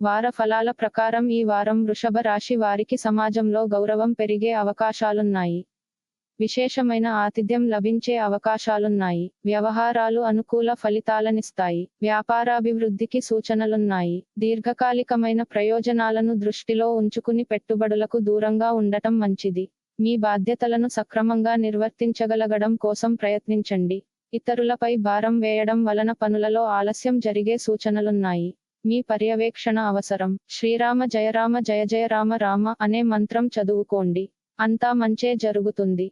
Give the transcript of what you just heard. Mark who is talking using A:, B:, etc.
A: వార ఫలాల ప్రకారం ఈ వారం వృషభ రాశి వారికి సమాజంలో గౌరవం పెరిగే అవకాశాలున్నాయి. విశేషమైన ఆతిథ్యం లభించే అవకాశాలున్నాయి. వ్యవహారాలు అనుకూల ఫలితాలనిస్తాయి. వ్యాపారాభివృద్ధికి సూచనలున్నాయి. దీర్ఘకాలికమైన ప్రయోజనాలను దృష్టిలో ఉంచుకుని పెట్టుబడులకు దూరంగా ఉండటం మంచిది. మీ బాధ్యతలను సక్రమంగా నిర్వర్తించగలగడం కోసం ప్రయత్నించండి. ఇతరులపై భారం వేయడం వలన పనులలో ఆలస్యం జరిగే సూచనలున్నాయి. మీ పర్యవేక్షణ అవసరం. శ్రీరామ జయరామ జయ జయ రామ రామ అనే మంత్రం చదువుకోండి. అంతా మంచే జరుగుతుంది.